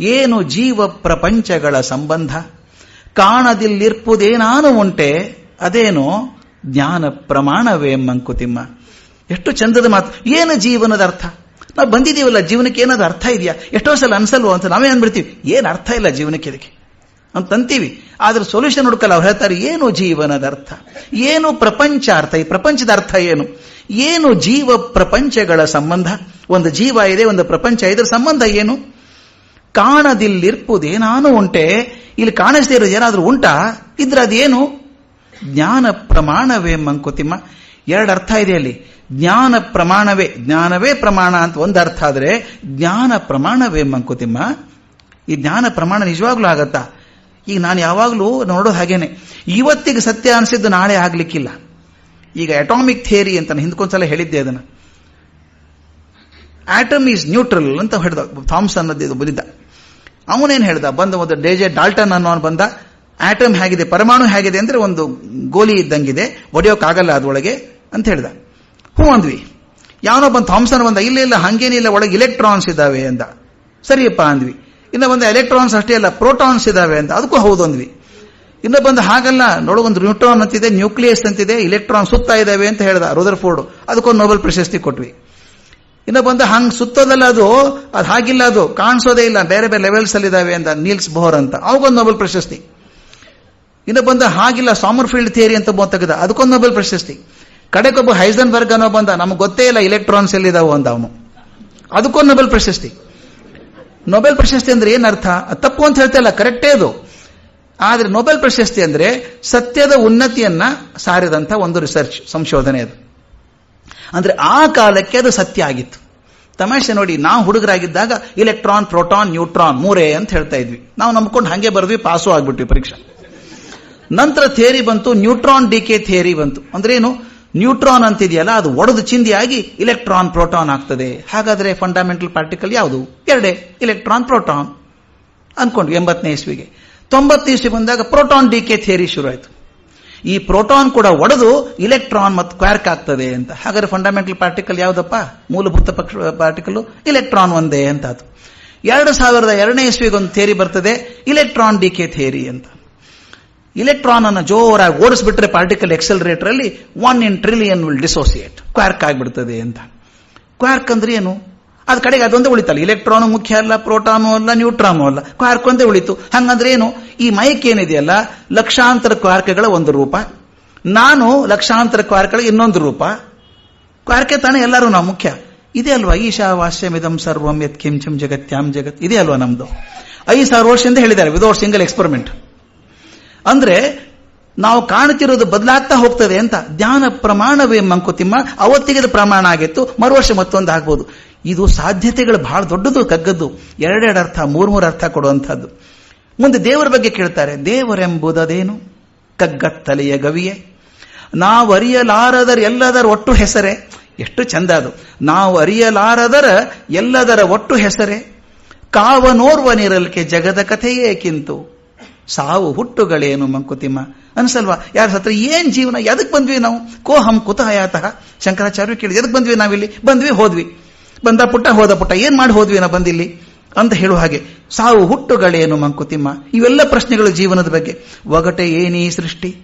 ಏನು ಜೀವ ಪ್ರಪಂಚಗಳ ಸಂಬಂಧ? ಕಾಣದಿಲ್ಲಿರ್ಪುದೇನಾನು ಉಂಟೆ, ಅದೇನು ಜ್ಞಾನ ಪ್ರಮಾಣವೇ ಮಂಕುತಿಮ್ಮ ಎಷ್ಟು ಚಂದದ ಮಾತು. ಏನು ಜೀವನದ ಅರ್ಥ? ನಾವು ಬಂದಿದ್ದೀವಲ್ಲ, ಜೀವನಕ್ಕೆ ಏನಾದ್ರು ಅರ್ಥ ಇದೆಯಾ? ಎಷ್ಟೋ ಸಲ ಅನ್ಸಲ್ವೋ ಅಂತ ನಾವೇ ಅಂದ್ಬಿಡ್ತೀವಿ. ಏನು ಅರ್ಥ ಇಲ್ಲ ಜೀವನಕ್ಕೆ ಇದಕ್ಕೆ? ಅಂತ ಅಂತೀವಿ ಆದ್ರೆ ಸೊಲ್ಯೂಷನ್ ಹುಡುಕಲ್ಲ, ಅವ್ರು ಹೇಳ್ತಾರೆ, ಏನು ಜೀವನದ ಅರ್ಥ? ಏನು ಪ್ರಪಂಚ ಅರ್ಥ? ಈ ಪ್ರಪಂಚದ ಅರ್ಥ ಏನು? ಏನು ಜೀವ ಪ್ರಪಂಚಗಳ ಸಂಬಂಧ? ಒಂದು ಜೀವ ಇದೆ, ಒಂದು ಪ್ರಪಂಚ ಇದರ ಸಂಬಂಧ ಏನು? ಕಾಣದಿಲ್ಲಿರ್ಪುದೇನಾನು ಉಂಟೆ. ಇಲ್ಲಿ ಕಾಣಿಸದೇ ಇರೋದು ಏನಾದರೂ ಉಂಟಾ? ಇದ್ರೆ ಅದೇನು ಜ್ಞಾನ ಪ್ರಮಾಣವೇ ಮಂಕುತಿಮ್ಮ ಎರಡು ಅರ್ಥ ಇದೆ ಅಲ್ಲಿ. ಜ್ಞಾನ ಪ್ರಮಾಣವೇ, ಜ್ಞಾನವೇ ಪ್ರಮಾಣ ಅಂತ ಒಂದು ಅರ್ಥ ಆದರೆ, ಜ್ಞಾನ ಪ್ರಮಾಣವೇ ಮಂಕುತಿಮ್ಮ. ಈ ಜ್ಞಾನ ಪ್ರಮಾಣ ನಿಜವಾಗ್ಲೂ ಆಗತ್ತಾ? ಈಗ ನಾನು ಯಾವಾಗಲೂ ನೋಡೋದು ಹಾಗೇನೆ. ಇವತ್ತಿಗೆ ಸತ್ಯ ಅನಿಸಿದ್ದು ನಾಳೆ ಆಗ್ಲಿಕ್ಕಿಲ್ಲ. ಈಗ ಅಟಾಮಿಕ್ ಥಿಯರಿ ಅಂತ ನಾನು ಹಿಂದ್ಕೊಂದ್ಸಲ ಹೇಳಿದ್ದೆ ಅದನ್ನು. ಆಟಮ್ ಈಸ್ ನ್ಯೂಟ್ರಲ್ ಅಂತ ಹೇಳ್ದ ಥಾಮ್ಸನ್ ಅನ್ನೋದು ಬಂದಿದ್ದ ಅವನೇನು ಹೇಳ್ದ? ಬಂದ ಒಂದು ಡೇಜೆ ಡಾಲ್ಟನ್ ಅನ್ನೋನು ಬಂದ. ಆಟಮ್ ಹೇಗಿದೆ, ಪರಮಾಣು ಹೇಗಿದೆ ಅಂದ್ರೆ ಒಂದು ಗೋಲಿ ಇದ್ದಂಗಿದೆ. ಒಡೆಯೋಕ್ಕಾಗಲ್ಲ ಅದರೊಳಗೆ. ಅಂತ ಹೇಳ್ದ. ಹ್ಞೂ ಅಂದ್ವಿ. ಯಾವನೋ ಬಂದು ಥಾಮ್ಸನ್ ಬಂದ, ಇಲ್ಲ ಇಲ್ಲ ಹಂಗೇನಿಲ್ಲ ಒಳಗೆ ಇಲೆಕ್ಟ್ರಾನ್ಸ್ ಇದ್ದಾವೆ ಅಂದ. ಸರಿಯಪ್ಪ ಅಂದ್ವಿ. ಇನ್ನು ಬಂದ ಎಲೆಕ್ಟ್ರಾನ್ಸ್ ಅಷ್ಟೇ ಅಲ್ಲ ಪ್ರೋಟಾನ್ಸ್ ಇದಾವೆ ಅಂತ ಅದಕ್ಕೂ ಹೌದು ಅಂದ್ವಿ. ಇನ್ನು ಬಂದು ಹಾಗಲ್ಲ ಒಂದು ನ್ಯೂಟ್ರಾನ್ ಅಂತಿದೆ ನ್ಯೂಕ್ಲಿಯಸ್ ಅಂತಿದೆ ಇಲೆಕ್ಟ್ರಾನ್ ಸುತ್ತಾ ಇದಾವೆ ಅಂತ ಹೇಳ್ದ ರುದರ್ ಫೋರ್ಡ್ ಅದಕ್ಕೊಂದು ನೋಬೆಲ್ ಪ್ರಶಸ್ತಿ ಕೊಟ್ವಿ. ಇನ್ನು ಬಂದು ಹಂಗ್ ಸುತ್ತೋದಲ್ಲ ಅದು ಅದು ಹಾಗಿಲ್ಲ ಅದು, ಕಾಣಿಸೋದೇ ಇಲ್ಲ, ಬೇರೆ ಬೇರೆ ಲೆವೆಲ್ಸ್ ಅಲ್ಲಿ ಇದಾವೆ ಅಂತ ನೀಲ್ಸ್ ಬೋರ್ ಅಂತ. ಅವಗೊಂದು ನೋಬೆಲ್ ಪ್ರಶಸ್ತಿ. ಇನ್ನು ಬಂದ ಹಾಗಿಲ್ಲ ಸಾಮರ್ಫೀಲ್ಡ್ ಥಿಯರಿ ಅಂತ ತೆಗೆದ, ಅದಕ್ಕೊಂದು ನೋಬೆಲ್ ಪ್ರಶಸ್ತಿ. ಕಡೆಗೊಬ್ಬ ಹೈಸನ್ಬರ್ಗ್ ಅನ್ನೋ ಬಂದ, ನಮ್ಗೆ ಗೊತ್ತೇ ಇಲ್ಲ ಇಲೆಕ್ಟ್ರಾನ್ಸ್ ಎಲ್ಲಿದಾವೋ ಅಂತ ಅವನು. ಅದಕ್ಕೊಂದು ನೊಬೆಲ್ ಪ್ರಶಸ್ತಿ. ನೊಬೆಲ್ ಪ್ರಶಸ್ತಿ ಅಂದ್ರೆ ಏನರ್ಥ ತಪ್ಪು ಅಂತ ಹೇಳ್ತಾ ಇಲ್ಲ ಕರೆಕ್ಟೇ ಅದು. ಆದ್ರೆ ನೊಬೆಲ್ ಪ್ರಶಸ್ತಿ ಅಂದ್ರೆ ಸತ್ಯದ ಉನ್ನತಿಯನ್ನ ಸಾರಿದಂತ ಒಂದು ರಿಸರ್ಚ್ ಸಂಶೋಧನೆ ಅದು. ಅಂದ್ರೆ ಆ ಕಾಲಕ್ಕೆ ಅದು ಸತ್ಯ ಆಗಿತ್ತು. ತಮಾಷೆ ನೋಡಿ, ನಾವು ಹುಡುಗರಾಗಿದ್ದಾಗ ಇಲೆಕ್ಟ್ರಾನ್ ಪ್ರೋಟಾನ್ ನ್ಯೂಟ್ರಾನ್ ಮೂರೇ ಅಂತ ಹೇಳ್ತಾ ಇದ್ವಿ. ನಾವು ನಂಬ್ಕೊಂಡು ಹಂಗೆ ಬರೆದ್ವಿ ಪಾಸು ಆಗ್ಬಿಟ್ವಿ ಪರೀಕ್ಷೆ. ನಂತರ ಥಿಯರಿ ಬಂತು ನ್ಯೂಟ್ರಾನ್ ಡಿಕೆ ಥಿಯರಿ ಬಂತು. ಅಂದ್ರೆ ಏನು? ನ್ಯೂಟ್ರಾನ್ ಅಂತಿದೆಯಲ್ಲ, ಅದು ಒಡೆದು ಚಿಂದಿಯಾಗಿ ಇಲೆಕ್ಟ್ರಾನ್ ಪ್ರೋಟಾನ್ ಆಗ್ತದೆ. ಹಾಗಾದ್ರೆ ಫಂಡಮೆಂಟಲ್ ಪಾರ್ಟಿಕಲ್ ಯಾವುದು? ಎರಡೇ, ಇಲೆಕ್ಟ್ರಾನ್ ಪ್ರೋಟಾನ್. ಅನ್ಕೊಂಡ್ವಿ ಎಂಬತ್ತನೇ ಇಸ್ವಿಗೆ. ತೊಂಬತ್ತನೇ ಇಸ್ವಿ ಬಂದಾಗ ಪ್ರೋಟಾನ್ ಡಿ ಕೆ ಥಿಯರಿ ಶುರುವಾಯಿತು. ಈ ಪ್ರೋಟಾನ್ ಕೂಡ ಒಡೆದು ಇಲೆಕ್ಟ್ರಾನ್ ಮತ್ತು ಕ್ವಾರ್ಕ್ ಆಗ್ತದೆ ಅಂತ. ಹಾಗಾದ್ರೆ ಫಂಡಮೆಂಟಲ್ ಪಾರ್ಟಿಕಲ್ ಯಾವುದಪ್ಪ? ಮೂಲಭೂತ ಪಕ್ಷ ಪಾರ್ಟಿಕಲ್ ಇಲೆಕ್ಟ್ರಾನ್ ಒಂದೇ ಅಂತ ಅದು. ಎರಡು ಸಾವಿರದ ಎರಡನೇ ಇಸ್ವಿಗೊಂದು ಥಿಯರಿ ಬರ್ತದೆ, ಇಲೆಕ್ಟ್ರಾನ್ ಡಿ ಕೆ ಥಿಯರಿ ಅಂತ. ಇಲೆಕ್ಟ್ರಾನ್ ಅನ್ನು ಜೋರಾಗಿ ಓಡಿಸ್ಬಿಟ್ರೆ ಪಾರ್ಟಿಕಲ್ ಎಕ್ಸೆಲರೇಟರ್ ಅಲ್ಲಿ one in trillion will dissociate quark ಆಗಿಬಿಡ್ತದೆ ಅಂತ. ಕ್ವಾರ್ಕ್ ಅಂದ್ರೆ ಏನು? ಅದ ಕಡೆಗೆ ಅದೊಂದೇ ಉಳಿತಲ್ಲ. ಇಲೆಕ್ಟ್ರಾನು ಮುಖ್ಯ ಅಲ್ಲ ಪ್ರೋಟಾನು ಅಲ್ಲ ನ್ಯೂಟ್ರಾನು ಅಲ್ಲ. ಕ್ವಾರ್ಕ್ ಒಂದೇ ಉಳಿತು. ಹಂಗಂದ್ರೆ ಏನು? ಈ ಮೈಕ್ ಏನಿದೆಯಲ್ಲ, ಲಕ್ಷಾಂತರ ಕ್ವಾರ್ಕ್ಗಳ ಒಂದು ರೂಪ. ನಾನು ಲಕ್ಷಾಂತರ ಕ್ವಾರ್ಕ್ಗಳ ಇನ್ನೊಂದು ರೂಪ. ಕ್ವಾರ್ಕೆ ತಾನೇ ಎಲ್ಲರೂ ನಾವು ಮುಖ್ಯ. ಇದೇ ಅಲ್ವಾ? ಈಶಾವಾಸ್ಯಮಿದಂ ಸರ್ವಂ ಯತ್ ಕಿಂಚಂ ಜಗತ್ಯಾಂ ಜಗತ್. ಇದೇ ಅಲ್ವಾ ನಮ್ದು? ಐದು ಸಾವಿರ ವರ್ಷದಿಂದ ಹೇಳಿದ್ದಾರೆ ವಿದೌಟ್ ಸಿಂಗಲ್ ಎಕ್ಸ್ಪೆರಿಮೆಂಟ್ ಅಂದ್ರೆ ನಾವು ಕಾಣುತ್ತಿರೋದು ಬದಲಾಗ್ತಾ ಹೋಗ್ತದೆ ಅಂತ. ಜ್ಞಾನ ಪ್ರಮಾಣವೇ ಮಂಕುತಿಮ್ಮ. ಅವತ್ತಿಗೆ ಪ್ರಮಾಣ ಆಗಿತ್ತು. ಮರು ವರ್ಷ ಮತ್ತೊಂದು ಆಗ್ಬೋದು. ಇದು ಸಾಧ್ಯತೆಗಳು ಬಹಳ ದೊಡ್ಡದು, ಕಗ್ಗದ್ದು. ಎರಡೆರಡು ಅರ್ಥ ಮೂರ್ ಮೂರು ಅರ್ಥ ಕೊಡುವಂಥದ್ದು. ಮುಂದೆ ದೇವರ ಬಗ್ಗೆ ಕೇಳ್ತಾರೆ. ದೇವರೆಂಬುದದೇನು? ಕಗ್ಗತ್ತಲೆಯ ಗವಿಯೇ. ನಾವು ಅರಿಯಲಾರದರ ಎಲ್ಲದರ ಒಟ್ಟು ಹೆಸರೇ. ಎಷ್ಟು ಚಂದ ಅದು. ನಾವು ಅರಿಯಲಾರದರ ಎಲ್ಲದರ ಒಟ್ಟು ಹೆಸರೇ. ಕಾವನೋರ್ವನಿರಲ್ಕೆ ಜಗದ ಕಥೆಯೇ ಕಿಂತು ಸಾವು ಹುಟ್ಟುಗಳೇನು ಮಂಕುತಿಮ್ಮ? ಅನ್ಸಲ್ವಾ? ಯಾರ ಹತ್ರ ಏನ್ ಜೀವನ? ಎದಕ್ ಬಂದ್ವಿ ನಾವು? ಕೋಹಂ ಕುತಹಯಾತಃ. ಶಂಕರಾಚಾರ್ಯ ಕೇಳಿ ಎದಕ್ ಬಂದ್ವಿ ನಾವಿಲ್ಲಿ? ಬಂದ್ವಿ, ಹೋದ್ವಿ. ಬಂದ ಪುಟ್ಟ, ಹೋದ ಪುಟ್ಟ, ಏನ್ ಮಾಡಿ ಹೋದ್ವಿ ನಾ ಬಂದಿಲ್ಲಿ? ಅಂತ ಹೇಳುವ ಹಾಗೆ, ಸಾವು ಹುಟ್ಟುಗಳೇನು ಮಂಕುತಿಮ್ಮ? ಇವೆಲ್ಲ ಪ್ರಶ್ನೆಗಳು ಜೀವನದ ಬಗ್ಗೆ. ಒಗಟೆ ಏನೀ ಸೃಷ್ಟಿ?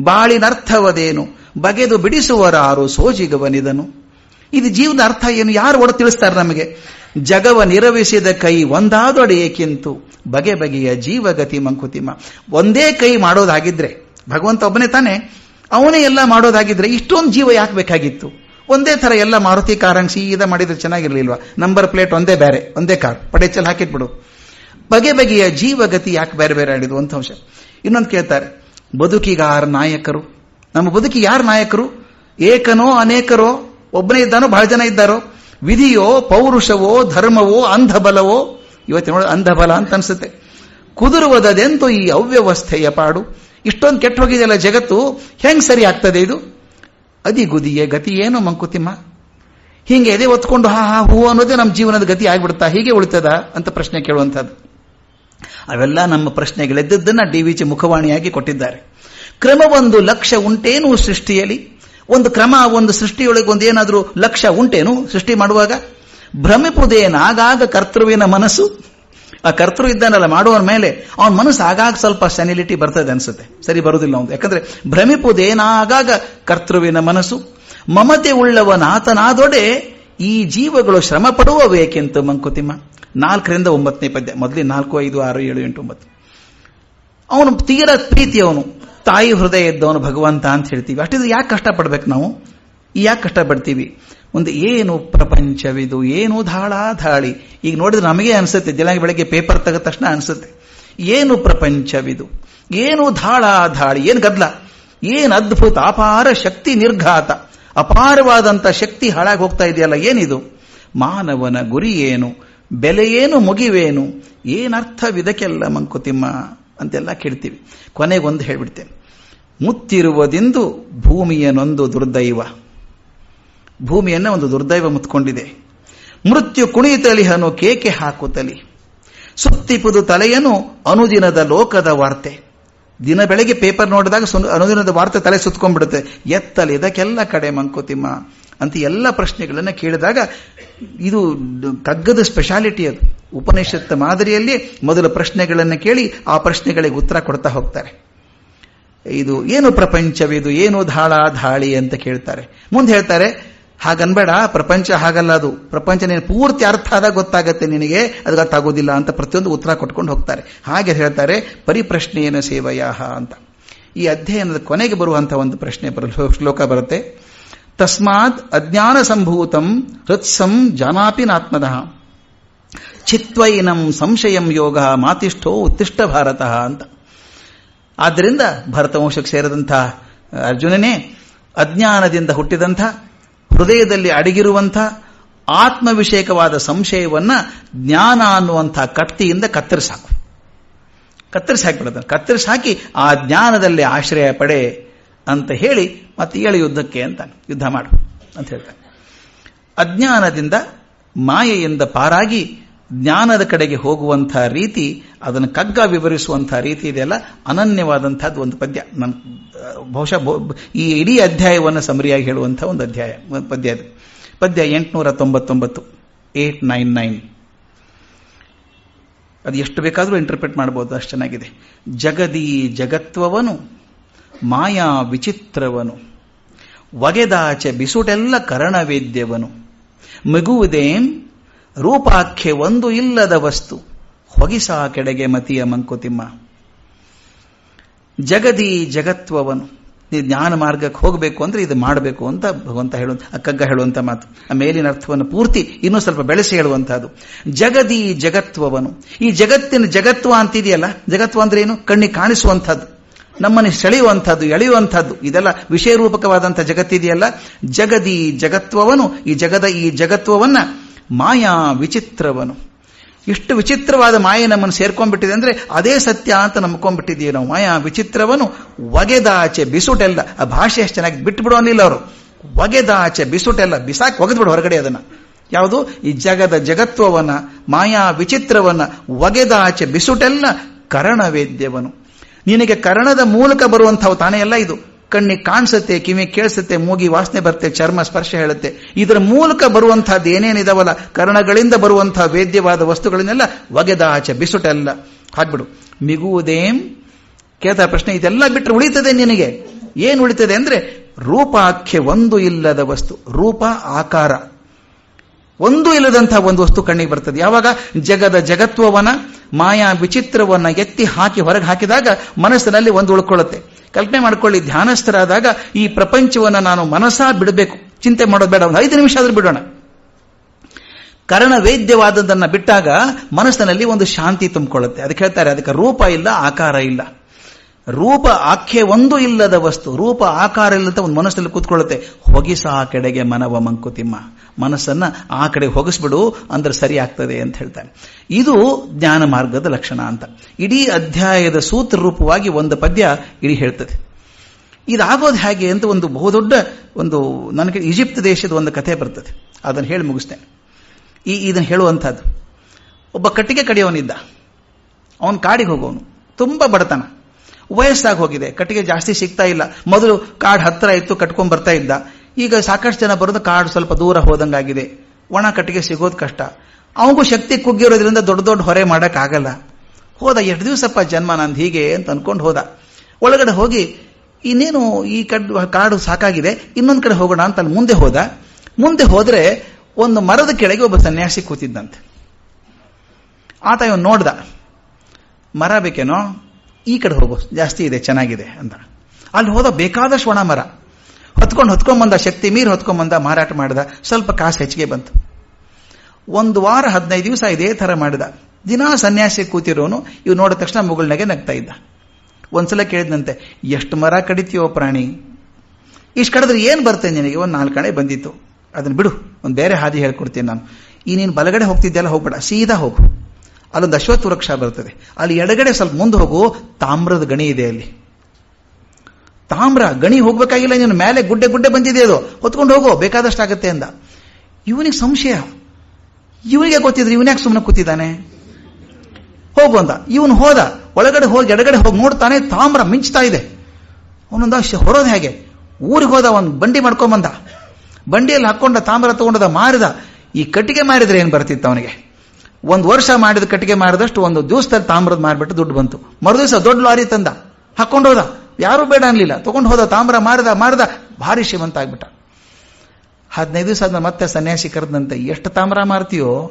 ಬಾಳಿನರ್ಥವದೇನು? ಬಗೆದು ಬಿಡಿಸುವರಾರು ಸೋಜಿಗವನಿದನು. ಇದು ಜೀವನ ಅರ್ಥ ಏನು? ಯಾರು ಒಡ ತಿಳಿಸ್ತಾರೆ ನಮಗೆ? ಜಗವ ನಿರವಿಸಿದ ಕೈ ಒಂದಾದೊಡೆಯೇಕಿಂತು. ಬಗೆ ಬಗೆಯ ಜೀವಗತಿ ಮಂಕುತಿಮ್ಮ. ಒಂದೇ ಕೈ ಮಾಡೋದಾಗಿದ್ರೆ, ಭಗವಂತ ಒಬ್ಬನೇ ತಾನೆ, ಅವನೇ ಎಲ್ಲ ಮಾಡೋದಾಗಿದ್ರೆ ಇಷ್ಟೊಂದು ಜೀವ ಯಾಕೆ ಬೇಕಾಗಿತ್ತು? ಒಂದೇ ತರ ಎಲ್ಲ ಮಾರುತಿ ಕಾರಂಗ್ ಸೀದಾ ಮಾಡಿದ್ರೆ ಚೆನ್ನಾಗಿರ್ಲಿಲ್ವಾ? ನಂಬರ್ ಪ್ಲೇಟ್ ಒಂದೇ ಬೇರೆ, ಒಂದೇ ಕಾರ್, ಪಡೆಚಲ್ ಹಾಕಿಟ್ಬಿಡು. ಬಗೆ ಬಗೆಯ ಜೀವಗತಿ ಯಾಕೆ ಬೇರೆ ಬೇರೆ ಆಡಿದ್ವು ಅಂತ ಅಂಶ. ಇನ್ನೊಂದು ಕೇಳ್ತಾರೆ ಬದುಕಿಗಾರ ನಾಯಕರು. ನಮ್ಮ ಬದುಕಿ ಯಾರು ನಾಯಕರು? ಏಕನೋ ಅನೇಕರೋ? ಒಬ್ಬನೇ ಇದ್ದಾನೋ, ಬಹಳ ಜನ ಇದ್ದಾರೋ? ವಿಧಿಯೋ, ಪೌರುಷವೋ, ಧರ್ಮವೋ, ಅಂಧಬಲವೋ? ಇವತ್ತು ನೋಡಿ, ಅಂಧಬಲ ಅಂತ ಅನ್ಸುತ್ತೆ. ಕುದುರುವುದೆಂತೂ ಈ ಅವ್ಯವಸ್ಥೆಯ ಪಾಡು. ಇಷ್ಟೊಂದು ಕೆಟ್ಟ ಹೋಗಿದೆಯಲ್ಲ ಜಗತ್ತು, ಹೆಂಗ್ ಸರಿ ಆಗ್ತದೆ ಇದು? ಅದಿಗುದಿಯೇ ಗತಿ ಏನು ಮಂಕುತಿಮ್ಮ? ಹೀಗೆ ಎದೆ ಒತ್ಕೊಂಡು ಹಾ ಹಾ, ಹೂ ಅನ್ನೋದೇ ನಮ್ಮ ಜೀವನದ ಗತಿ ಆಗ್ಬಿಡ್ತಾ ಹೀಗೆ ಉಳಿತದ? ಅಂತ ಪ್ರಶ್ನೆ ಕೇಳುವಂಥದ್ದು. ಅವೆಲ್ಲ ನಮ್ಮ ಪ್ರಶ್ನೆಗಳೆದ್ದದ್ದನ್ನ ಡಿ ವಿ ಜಿ ಮುಖವಾಣಿಯಾಗಿ ಕೊಟ್ಟಿದ್ದಾರೆ. ಕ್ರಮ ಒಂದು ಲಕ್ಷ್ಯ ಉಂಟೇನು ಸೃಷ್ಟಿಯಲ್ಲಿ. ಒಂದು ಕ್ರಮ ಒಂದು ಸೃಷ್ಟಿಯೊಳಗೆ ಒಂದು ಏನಾದರೂ ಲಕ್ಷ್ಯ ಉಂಟೇನು ಸೃಷ್ಟಿ ಮಾಡುವಾಗ? ಭ್ರಮಿಪುದೇನ ಆಗಾಗ ಕರ್ತೃವಿನ ಮನಸ್ಸು. ಆ ಕರ್ತೃ ಇದ್ದಾನಲ್ಲ ಮಾಡುವವನ ಮೇಲೆ ಅವನ ಮನಸ್ಸು ಆಗಾಗ ಸ್ವಲ್ಪ ಸೆನಿಲಿಟಿ ಬರ್ತದೆ ಅನ್ಸುತ್ತೆ. ಸರಿ ಬರುವುದಿಲ್ಲ ಒಂದು. ಯಾಕಂದ್ರೆ ಭ್ರಮಿಪುದೇನಾಗಾಗ ಕರ್ತೃವಿನ ಮನಸ್ಸು. ಮಮತೆ ಉಳ್ಳವನಾತನಾದೊಡೆ ಈ ಜೀವಗಳು ಶ್ರಮ ಪಡುವವೇಕೆಂತು ಮಂಕುತಿಮ್ಮ. ನಾಲ್ಕರಿಂದ ಒಂಬತ್ತನೇ ಪದ್ಯ. ಮೊದಲೇ ನಾಲ್ಕು, ಐದು, ಆರು, ಏಳು, ಎಂಟು, ಒಂಬತ್ತು. ಅವನು ತೀರ ಪ್ರೀತಿ ಅವನು. ತಾಯಿ ಹೃದಯ ಇದ್ದವನು ಭಗವಂತ ಅಂತ ಹೇಳ್ತೀವಿ. ಅಷ್ಟಿದ್ರೆ ಯಾಕೆ ಕಷ್ಟಪಡ್ಬೇಕು ನಾವು? ಯಾಕೆ ಕಷ್ಟಪಡ್ತೀವಿ? ಒಂದು ಏನು ಪ್ರಪಂಚವಿದು, ಏನು ಧಾಳ ಧಾಳಿ ಈಗ ನೋಡಿದ್ರೆ ನಮಗೆ ಅನಿಸುತ್ತೆ ದಿನ ಬೆಳಗ್ಗೆ ಪೇಪರ್ ತೆಗೆದ ತಕ್ಷಣ ಅನಿಸುತ್ತೆ. ಏನು ಪ್ರಪಂಚವಿದು, ಏನು ಧಾಳ ಧಾಳಿ ಏನು ಗದ್ಲ, ಏನು ಅದ್ಭುತ, ಅಪಾರ ಶಕ್ತಿ ನಿರ್ಘಾತ ಅಪಾರವಾದಂಥ ಶಕ್ತಿ ಹಾಳಾಗಿ ಹೋಗ್ತಾ ಇದೆಯಲ್ಲ, ಏನಿದು? ಮಾನವನ ಗುರಿ ಏನು, ಬೆಲೆ ಏನು, ಮುಗಿವೇನು ಏನರ್ಥವಿದಕ್ಕೆಲ್ಲ ಮಂಕುತಿಮ್ಮ ಅಂತೆಲ್ಲ ಕೇಳ್ತೀವಿ. ಕೊನೆಗೊಂದು ಹೇಳ್ಬಿಡ್ತೇನೆ. ಮುತ್ತಿರುವುದೆಂದು ಭೂಮಿಯನೊಂದು ದುರ್ದೈವ. ಭೂಮಿಯನ್ನ ಒಂದು ದುರ್ದೈವ ಮುತ್ಕೊಂಡಿದೆ. ಮೃತ್ಯು ಕುಣಿತಲಿಹನು ಕೇಕೆ ಹಾಕುತ್ತಲಿ. ಸುತ್ತಿಪುದು ತಲೆಯನು ಅನುದಿನದ ಲೋಕದ ವಾರ್ತೆ. ದಿನ ಬೆಳಗ್ಗೆ ಪೇಪರ್ ನೋಡಿದಾಗ ಅನುದಿನದ ವಾರ್ತೆ ತಲೆ ಸುತ್ಕೊಂಡ್ಬಿಡುತ್ತೆ. ಎತ್ತಲಿ, ಇದಕ್ಕೆಲ್ಲ ಕಡೆ ಮಂಕುತಿಮ್ಮ ಅಂತ ಎಲ್ಲ ಪ್ರಶ್ನೆಗಳನ್ನು ಕೇಳಿದಾಗ ಇದು ಕಗ್ಗದ ಸ್ಪೆಷಾಲಿಟಿ ಅದು. ಉಪನಿಷತ್ ಮಾದರಿಯಲ್ಲಿ ಮೊದಲ ಪ್ರಶ್ನೆಗಳನ್ನು ಕೇಳಿ ಆ ಪ್ರಶ್ನೆಗಳಿಗೆ ಉತ್ತರ ಕೊಡ್ತಾ ಹೋಗ್ತಾರೆ. ಇದು ಏನು ಪ್ರಪಂಚವಿದು, ಏನು ಧಾಳ ಧಾಳಿ ಅಂತ ಕೇಳ್ತಾರೆ. ಮುಂದೆ ಹೇಳ್ತಾರೆ ಹಾಗನ್ಬೇಡ, ಪ್ರಪಂಚ ಹಾಗಲ್ಲ ಅದು. ಪ್ರಪಂಚ ನೀನು ಪೂರ್ತಿ ಅರ್ಥ ಆದಾಗ ಗೊತ್ತಾಗತ್ತೆ ನಿನಗೆ ಅದು ಆಗೋದಿಲ್ಲ ಅಂತ ಪ್ರತಿಯೊಂದು ಉತ್ತರ ಕೊಟ್ಕೊಂಡು ಹೋಗ್ತಾರೆ. ಹಾಗೆ ಹೇಳ್ತಾರೆ, ಪರಿಪ್ರಶ್ನೆಯನ ಸೇವಯಾಹ ಅಂತ. ಈ ಅಧ್ಯಯನದ ಕೊನೆಗೆ ಬರುವಂತಹ ಒಂದು ಪ್ರಶ್ನೆ ಶ್ಲೋಕ ಬರುತ್ತೆ. ತಸ್ಮಾತ್ ಅಜ್ಞಾನ ಸಂಭೂತಂ ಹೃತ್ಸಂ ಜಾನಾಪಿ ನಾತ್ಮದಃ ಚಿತ್ವೈನಂ ಸಂಶಯಂ ಯೋಗ ಮಾತಿಷ್ಠೋ ಉತ್ತಿಷ್ಟ ಭಾರತ ಅಂತ. ಆದ್ದರಿಂದ ಭರತವಂಶಕ್ಕೆ ಸೇರಿದಂಥ ಅರ್ಜುನನೇ ಅಜ್ಞಾನದಿಂದ ಹುಟ್ಟಿದಂಥ ಹೃದಯದಲ್ಲಿ ಅಡಗಿರುವಂಥ ಆತ್ಮವಿಷಯಕವಾದ ಸಂಶಯವನ್ನ ಜ್ಞಾನ ಅನ್ನುವಂಥ ಕತ್ತಿಯಿಂದ ಕತ್ತರಿಸಾಕು ಕತ್ತರಿಸಿ ಹಾಕಿಬಿಡೋದು ಕತ್ತರಿಸಿ ಹಾಕಿ ಆ ಜ್ಞಾನದಲ್ಲಿ ಆಶ್ರಯ ಪಡೆ ಅಂತ ಹೇಳಿ ಮತ್ತೆ ಏಳು ಯುದ್ಧಕ್ಕೆ ಅಂತ ಯುದ್ಧ ಮಾಡು ಅಂತ ಹೇಳ್ತಾನೆ ಅಜ್ಞಾನದಿಂದ ಮಾಯೆಯಿಂದ ಪಾರಾಗಿ ಜ್ಞಾನದ ಕಡೆಗೆ ಹೋಗುವಂಥ ರೀತಿ, ಅದನ್ನು ಕಗ್ಗ ವಿವರಿಸುವಂಥ ರೀತಿ ಇದೆಯಲ್ಲ, ಅನನ್ಯವಾದಂಥದ್ದು ಒಂದು ಪದ್ಯ. ನನ್ನ ಬಹುಶಃ ಈ ಇಡೀ ಅಧ್ಯಾಯವನ್ನು ಸಮರಿಯಾಗಿ ಹೇಳುವಂಥ ಒಂದು ಅಧ್ಯಾಯ, ಪದ್ಯ ಅದು ಪದ್ಯ ಎಂಟುನೂರ ತೊಂಬತ್ತೊಂಬತ್ತು ಏಟ್ ನೈನ್ ನೈನ್. ಅದು ಎಷ್ಟು ಬೇಕಾದರೂ ಇಂಟರ್ಪ್ರಿಟ್ ಮಾಡಬಹುದು ಅಷ್ಟು ಚೆನ್ನಾಗಿದೆ. ಜಗದಿ ಜಗತ್ವವನು, ಮಾಯಾ ವಿಚಿತ್ರವನು. ಒಗೆದಾಚೆ ಬಿಸುಟೆಲ್ಲ ಕರಣವೇದ್ಯವನು. ಮಗುವುದೇಂ ರೂಪಾಖ್ಯೆ ಒಂದು ಇಲ್ಲದ ವಸ್ತು. ಹೊಗಿಸ ಕೆಡೆಗೆ ಮತಿಯ ಮಂಕುತಿಮ್ಮ. ಜಗದಿ ಜಗತ್ವವನು. ನೀ ಜ್ಞಾನ ಮಾರ್ಗಕ್ಕೆ ಹೋಗಬೇಕು ಅಂದ್ರೆ ಇದು ಮಾಡಬೇಕು ಅಂತ ಭಗವಂತ ಹೇಳುವಂತ ಅಕ್ಕಗ್ಗ ಹೇಳುವಂತ ಮಾತು. ಆ ಮೇಲಿನ ಅರ್ಥವನ್ನು ಪೂರ್ತಿ ಇನ್ನೂ ಸ್ವಲ್ಪ ಬೆಳೆಸಿ ಹೇಳುವಂಥದ್ದು ಜಗದಿ ಜಗತ್ವವನು. ಈ ಜಗತ್ತಿನ ಜಗತ್ವ ಅಂತಿದೆಯಲ್ಲ, ಜಗತ್ವ ಅಂದ್ರೆ ಏನು? ಕಣ್ಣಿಗೆ ಕಾಣಿಸುವಂಥದ್ದು ನಮ್ಮನ್ನು ಸೆಳೆಯುವಂಥದ್ದು ಎಳೆಯುವಂಥದ್ದು ಇದೆಲ್ಲ ವಿಷಯ ರೂಪಕವಾದಂಥ ಜಗತ್ತಿದೆಯಲ್ಲ. ಜಗದಿ ಜಗತ್ವವನು. ಈ ಜಗದ ಈ ಜಗತ್ವವನ್ನ ಮಾಯಾ ವಿಚಿತ್ರವನು. ಇಷ್ಟು ವಿಚಿತ್ರವಾದ ಮಾಯೆ ನಮ್ಮನ್ನು ಸೇರ್ಕೊಂಡ್ಬಿಟ್ಟಿದೆ ಅಂದ್ರೆ ಅದೇ ಸತ್ಯ ಅಂತ ನಂಬ್ಕೊಂಡ್ಬಿಟ್ಟಿದ್ದೀವಿ ನಾವು. ಮಾಯಾ ವಿಚಿತ್ರವನು, ಒಗೆದಾಚೆ ಬಿಸುಟೆಲ್ಲ. ಆ ಭಾಷೆ ಎಷ್ಟು ಚೆನ್ನಾಗಿ ಬಿಟ್ಟು ಅವರು. ಒಗೆದಾಚೆ ಬಿಸುಟೆಲ್ಲ, ಬಿಸಾಕಿ ಒಗೆದ್ಬಿಡು ಹೊರಗಡೆ ಅದನ್ನ. ಯಾವುದು? ಈ ಜಗದ ಜಗತ್ವವನ್ನ, ಮಾಯಾ ವಿಚಿತ್ರವನ್ನ, ಒಗೆದಾಚೆ ಬಿಸುಟೆಲ್ಲ ಕರಣವೇದ್ಯವನು. ನಿನಗೆ ಕರಣದ ಮೂಲಕ ಬರುವಂಥವು ತಾನೇ ಅಲ್ಲ ಇದು. ಕಣ್ಣಿಗೆ ಕಾಣಿಸುತ್ತೆ, ಕಿವಿ ಕೇಳಿಸುತ್ತೆ, ಮೂಗಿ ವಾಸನೆ ಬರುತ್ತೆ, ಚರ್ಮ ಸ್ಪರ್ಶ ಹೇಳುತ್ತೆ. ಇದರ ಮೂಲಕ ಬರುವಂತಹದ್ದು ಏನೇನಿದಾವಲ್ಲ, ಕರ್ಣಗಳಿಂದ ಬರುವಂತಹ ವೇದ್ಯವಾದ ವಸ್ತುಗಳನ್ನೆಲ್ಲ ಒಗೆದ ಆಚೆ, ಬಿಸುಟೆಲ್ಲ. ಹಾಕ್ಬಿಡು ಮಿಗುವುದೇಂ? ಕೇಳ್ತಾ ಪ್ರಶ್ನೆ, ಇದೆಲ್ಲ ಬಿಟ್ಟರೆ ಉಳಿತದೆ ನಿನಗೆ? ಏನು ಉಳಿತದೆ ಅಂದ್ರೆ ರೂಪಾಖ್ಯ ಒಂದು ಇಲ್ಲದ ವಸ್ತು, ರೂಪ ಆಕಾರ. ಒಂದೂ ಇಲ್ಲದಂತಹ ಒಂದು ವಸ್ತು ಕಣ್ಣಿಗೆ ಬರ್ತದೆ. ಯಾವಾಗ? ಜಗದ ಜಗತ್ವವನ ಮಾಯಾ ವಿಚಿತ್ರವನ್ನ ಎತ್ತಿ ಹಾಕಿ ಹೊರಗೆ ಹಾಕಿದಾಗ ಮನಸ್ಸಿನಲ್ಲಿ ಒಂದು ಉಳ್ಕೊಳ್ಳುತ್ತೆ. ಕಲ್ಪನೆ ಮಾಡ್ಕೊಳ್ಳಿ, ಧ್ಯಾನಸ್ಥರಾದಾಗ ಈ ಪ್ರಪಂಚವನ್ನ ನಾನು ಮನಸ್ಸಾ ಬಿಡಬೇಕು. ಚಿಂತೆ ಮಾಡೋದು ಬೇಡ. ಒಂದು ಐದು ನಿಮಿಷ ಆದರೂ ಬಿಡೋಣ. ಕರ್ಣ ವೇದ್ಯವಾದದ್ದನ್ನು ಬಿಟ್ಟಾಗ ಮನಸ್ಸಿನಲ್ಲಿ ಒಂದು ಶಾಂತಿ ತುಂಬಿಕೊಳ್ಳುತ್ತೆ. ಅದಕ್ಕೆ ಹೇಳ್ತಾರೆ, ಅದಕ್ಕೆ ರೂಪ ಇಲ್ಲ, ಆಕಾರ ಇಲ್ಲ. ರೂಪ ಆಖ್ಯೆ ಒಂದು ಇಲ್ಲದ ವಸ್ತು, ರೂಪ ಆಕಾರ ಇಲ್ಲದ ಒಂದು ಮನಸ್ಸಲ್ಲಿ ಕೂತ್ಕೊಳ್ಳುತ್ತೆ. ಹೊಗಿಸ ಕಡೆಗೆ ಮನವ ಮಂಕುತಿಮ್ಮ. ಮನಸ್ಸನ್ನ ಆ ಕಡೆ ಹೋಗಿಸ್ಬಿಡು ಅಂದ್ರೆ ಸರಿ ಆಗ್ತದೆ ಅಂತ ಹೇಳ್ತಾನೆ ಇದು ಜ್ಞಾನ ಮಾರ್ಗದ ಲಕ್ಷಣ ಅಂತ. ಇಡೀ ಅಧ್ಯಾಯದ ಸೂತ್ರ ರೂಪವಾಗಿ ಒಂದು ಪದ್ಯ ಇಡೀ ಹೇಳ್ತದೆ. ಇದಾಗೋದು ಹೇಗೆ ಅಂತ ಒಂದು ಬಹುದೊಡ್ಡ ಒಂದು ನನಗೆ ಈಜಿಪ್ಟ್ ದೇಶದ ಒಂದು ಕಥೆ ಬರ್ತದೆ. ಅದನ್ನು ಹೇಳಿ ಮುಗಿಸ್ತೇನೆ. ಈ ಇದನ್ನು ಹೇಳುವಂಥದ್ದು. ಒಬ್ಬ ಕಟ್ಟಿಗೆ ಕಡಿಯವನಿದ್ದ. ಅವನು ಕಾಡಿಗೆ ಹೋಗೋನು ತುಂಬ ಬಡತನ. ವಯಸ್ಸಾಗಿ ಹೋಗಿದೆ. ಕಟ್ಟಿಗೆ ಜಾಸ್ತಿ ಸಿಗ್ತಾ ಇಲ್ಲ. ಮೊದಲು ಕಾಡು ಹತ್ತಿರ ಇತ್ತು, ಕಟ್ಕೊಂಡ್ ಬರ್ತಾ ಇದ್ದ. ಈಗ ಸಾಕಷ್ಟು ಜನ ಬರೋದು ಕಾಡು ಸ್ವಲ್ಪ ದೂರ ಹೋದಂಗಾಗಿದೆ. ಒಣ ಕಟ್ಟಿಗೆ ಸಿಗೋದು ಕಷ್ಟ. ಅವನಿಗೂ ಶಕ್ತಿ ಕುಗ್ಗಿರೋದ್ರಿಂದ ದೊಡ್ಡ ದೊಡ್ಡ ಹೊರೆ ಮಾಡೋಕ್ಕಾಗಲ್ಲ. ಹೋದ ಎಷ್ಟು ದಿವಸಪ್ಪ ಜನ್ಮ ನಾನು ಹೀಗೆ ಅಂತ ಅಂದ್ಕೊಂಡು ಹೋದ. ಒಳಗಡೆ ಹೋಗಿ, ಇನ್ನೇನು ಈ ಕಡ್, ಕಾಡು ಸಾಕಾಗಿದೆ, ಇನ್ನೊಂದು ಕಡೆ ಹೋಗೋಣ ಅಂತ ಅಲ್ಲಿ ಮುಂದೆ ಹೋದ. ಮುಂದೆ ಹೋದ್ರೆ ಒಂದು ಮರದ ಕೆಳಗೆ ಒಬ್ಬ ಸನ್ಯಾಸಿ ಕೂತಿದ್ದಂತೆ. ಆತ ಇವನು ನೋಡ್ದ, ಮರ ಬೇಕೇನೋ? ಈ ಕಡೆ ಹೋಗು, ಜಾಸ್ತಿ ಇದೆ, ಚೆನ್ನಾಗಿದೆ ಅಂತ. ಅಲ್ಲಿ ಹೋದ ಬೇಕಾದಷ್ಟು ಒಣ ಮರ. ಹೊತ್ಕೊಂಡು ಹೊತ್ಕೊಂಬಂದ, ಶಕ್ತಿ ಮೀರಿ ಹೊತ್ಕೊಂಬಂದ, ಮಾರಾಟ ಮಾಡಿದ, ಸ್ವಲ್ಪ ಕಾಸು ಹೆಚ್ಚಿಗೆ ಬಂತು. ಒಂದು ವಾರ, ಹದಿನೈದು ದಿವಸ ಇದೇ ತರ ಮಾಡಿದ. ದಿನಾ ಸನ್ಯಾಸಿ ಕೂತಿರೋನು ಇವು ನೋಡಿದ ತಕ್ಷಣ ಮುಗುಳ್ನಾಗೆ ನಗ್ತಾ ಇದ್ದ. ಒಂದ್ಸಲ ಕೇಳಿದಂತೆ ಎಷ್ಟು ಮರ ಕಡಿತೀಯೋ ಪ್ರಾಣಿ. ಇಷ್ಟು ಕಡಿದ್ರೆ ಏನು ಬರ್ತೇನೆ ನಿನಗೆ? ಒಂದು ನಾಲ್ಕು ಕಡೆ ಬಂದಿತ್ತು. ಅದನ್ನ ಬಿಡು, ಒಂದು ಬೇರೆ ಹಾದಿ ಹೇಳ್ಕೊಡ್ತೀನಿ ನಾನು. ಈ ನೀನು ಬಲಗಡೆ ಹೋಗ್ತಿದ್ದೆಲ್ಲ ಹೋಗ್ಬೇಡ, ಸೀದಾ ಹೋಗು. ಅಲ್ಲೊಂದು ಅಶ್ವತ್ಥ ವೃಕ್ಷ ಬರ್ತದೆ. ಅಲ್ಲಿ ಎಡಗಡೆ ಸ್ವಲ್ಪ ಮುಂದೆ ಹೋಗು, ತಾಮ್ರದ ಗಣಿ ಇದೆ ಅಲ್ಲಿ. ತಾಮ್ರ, ಗಣಿ ಹೋಗ್ಬೇಕಾಗಿಲ್ಲ, ನೀನು ಮೇಲೆ ಗುಡ್ಡೆ ಗುಡ್ಡೆ ಬಂದಿದೆ ಅದು. ಹೊತ್ಕೊಂಡು ಹೋಗೋ, ಬೇಕಾದಷ್ಟಾಗತ್ತೆ ಅಂದ. ಇವನಿಗೆ ಸಂಶಯ. ಇವನಿಗೆ ಗೊತ್ತಿದ್ರೆ? ಇವನ್ಯಾಕೆ ಸುಮ್ಮನೆ ಕೂತಿದ್ದಾನೆ? ಹೋಗು ಅಂದ. ಇವನು ಹೋದ. ಒಳಗಡೆ ಹೋಗಿ, ಎಡಗಡೆ ಹೋಗಿ ನೋಡ್ತಾನೆ ತಾಮ್ರ ಮಿಂಚ್ತಾ ಇದೆ. ಅವನೊಂದ ಹೊರೋದು ಹೇಗೆ? ಊರಿಗೆ ಹೋದ ಒಂದು ಬಂಡಿ ಮಾಡ್ಕೊಂಬಂದ ಬಂಡಿಯಲ್ಲಿ ಹಾಕೊಂಡ ತಾಮ್ರ ತಗೊಂಡದ ಮಾರಿದ. ಈ ಕಟ್ಟಿಗೆ ಮಾರಿದ್ರೆ ಏನು ಬರ್ತಿತ್ತು ಅವನಿಗೆ? ಒಂದು ವರ್ಷ ಮಾಡಿದ ಕಟ್ಟಿಗೆ ಮಾರಿದಷ್ಟು ಒಂದು ದಿವಸದಲ್ಲಿ ತಾಮ್ರದ ಮಾರಿಬಿಟ್ಟು ದುಡ್ಡು ಬಂತು. ಮರುದಿವಸ ದೊಡ್ಡ ಲಾರಿ ತಂದ. ಹಾಕೊಂಡೋದ ಯಾರು ಬೇಡ ಅನ್ಲಿಲ್ಲ. ತಗೊಂಡು ಹೋದ, ತಾಮ್ರ ಮಾರಿದ ಮಾರಿದ, ಭಾರಿ ಶ್ರೀಮಂತ ಆಗ್ಬಿಟ್ಟ. ಹದಿನೈದು ದಿವಸ ಆದ್ಮೇಲೆ ಮತ್ತೆ ಸನ್ಯಾಸಿ ಕರೆದಂತೆ ಎಷ್ಟು ತಾಮ್ರ ಮಾರ್ತೀಯೋ?